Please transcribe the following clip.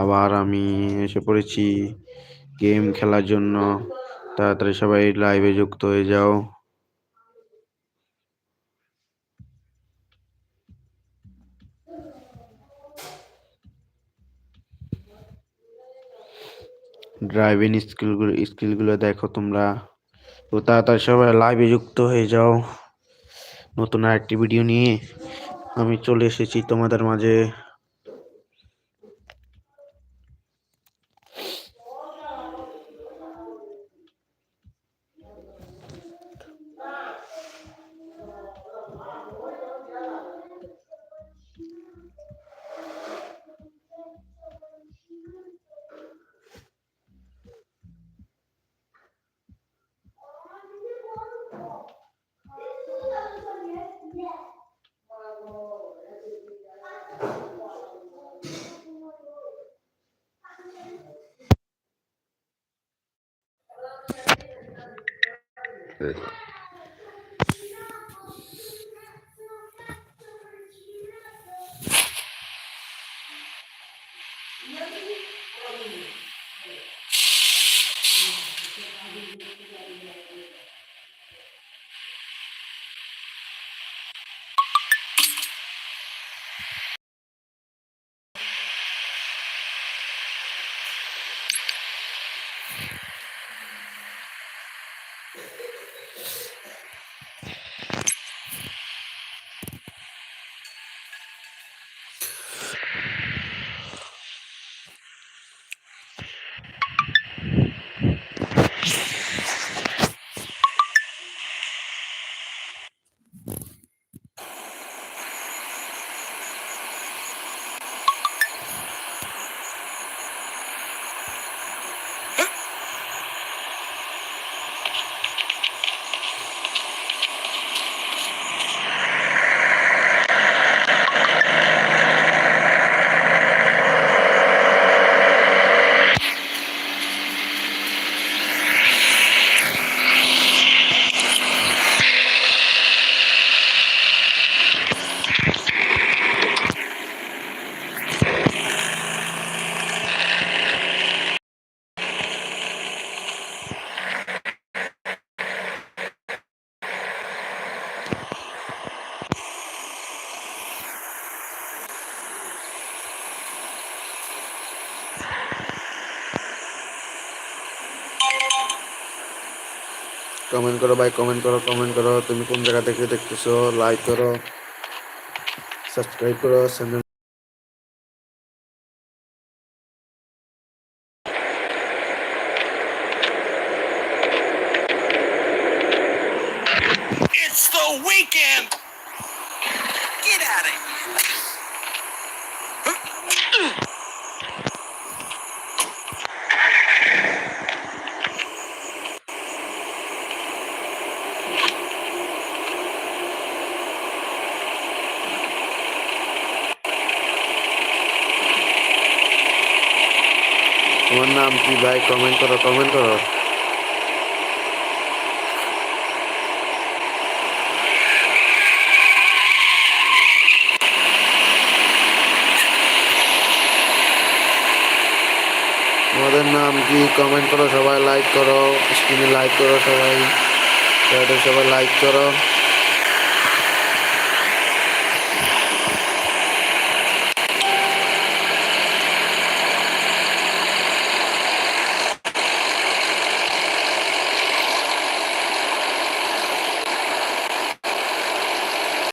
আবার আমি এসে পড়েছি গেম খেলার জন্য। তাড়াতাড়ি সবাই লাইভে যুক্ত হয়ে যাও। ড্রাইভিং স্কিলগুলো স্কিলগুলো দেখো তোমরা। তো তাড়াতাড়ি সবাই লাইভে যুক্ত হয়ে যাও। নতুন আরেকটি ভিডিও নিয়ে আমি চলে এসেছি তোমাদের মাঝে। Yeah. কমেন্ট করো ভাই কমেন্ট করো কমেন্ট করো তুমি কোন জায়গা থেকে দেখতেছো লাইক করো সাবস্ক্রাইব করো channel weekend! Get at it! তোমার নাম কি ভাই? কমেন্ট করো কমেন্ট করো। তোমাদের নাম কি? কমেন্ট করো, সবাই লাইক করো স্ক্রিনে লাইক করো সবাই। সবাই লাইক করো।